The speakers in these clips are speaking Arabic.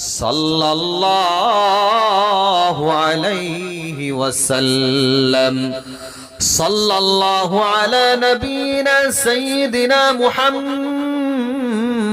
صلى الله عليه وسلم. صلى الله على نبينا سيدنا محمد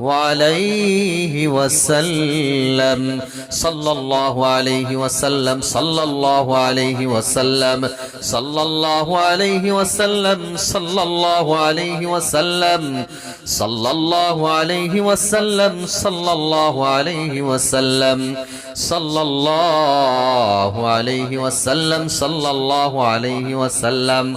وعليه وسلم. صلى الله عليه وسلم. صلى الله عليه وسلم. صلى الله عليه وسلم. صلى الله عليه وسلم. صلى الله عليه وسلم. صلى الله عليه وسلم. صلى الله عليه وسلم. صلى الله عليه وسلم.